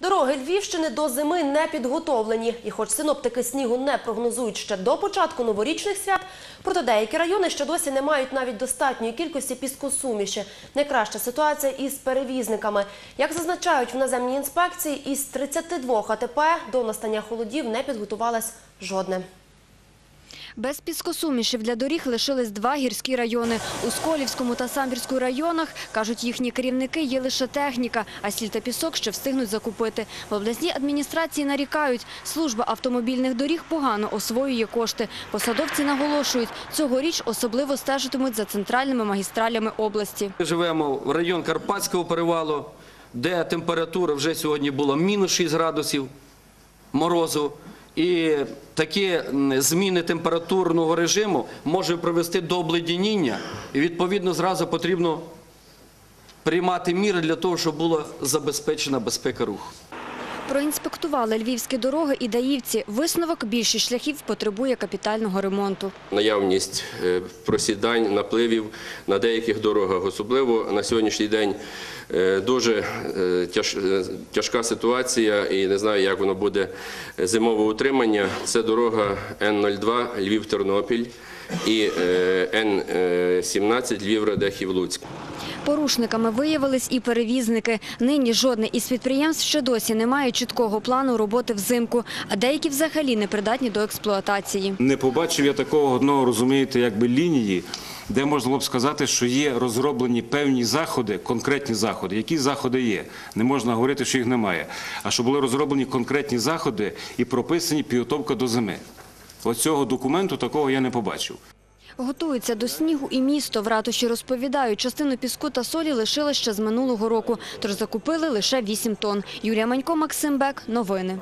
Дороги Львівщини до зими не підготовлені. І хоч синоптики снігу не прогнозують ще до початку новорічних свят, проте деякі райони ще досі не мають навіть достатньої кількості піскосуміші. Найкраща ситуація із перевізниками. Як зазначають в наземній інспекції, із 32 АТП до настання холодів не підготувалась жодне. Без піскосумішів для доріг лишились два гірські райони. У Сколівському та Самбірському районах, кажуть їхні керівники, є лише техніка, а сіль та пісок ще встигнуть закупити. В обласній адміністрації нарікають, служба автомобільних доріг погано освоює кошти. Посадовці наголошують, цьогоріч особливо стежитимуть за центральними магістралями області. Ми живемо в район Карпатського перевалу, де температура вже сьогодні була мінус 6 градусів морозу. І такі зміни температурного режиму може привести до обледеніння. І відповідно зразу потрібно приймати міри для того, щоб була забезпечена безпека руху. Проінспектували львівські дороги і даївці. Висновок – більшість шляхів потребує капітального ремонту. наявність е, просідань, напливів на деяких дорогах. Особливо на сьогоднішній день е, дуже е, тяж- тяжка ситуація і не знаю, як воно буде зимове утримання. Це дорога Н-02 Львів-Тернопіль і е, Н-17 Львів-Радехів-Луцьк. Порушниками виявились і перевізники. Нині жодне із підприємств ще досі не має чіткого плану роботи взимку, а деякі взагалі не придатні до експлуатації. Не побачив я такого одного, розумієте, якби лінії, де можна було б сказати, що є розроблені певні заходи, конкретні заходи. Які заходи є? Не можна говорити, що їх немає. А що були розроблені конкретні заходи і прописані підготовка до зими. Оцього документу такого я не побачив. Готуються до снігу і місто. В ратуші розповідають, частину піску та солі лишили ще з минулого року, тож закупили лише 8 тонн. Юлія Манько, Максим Бек. Новини.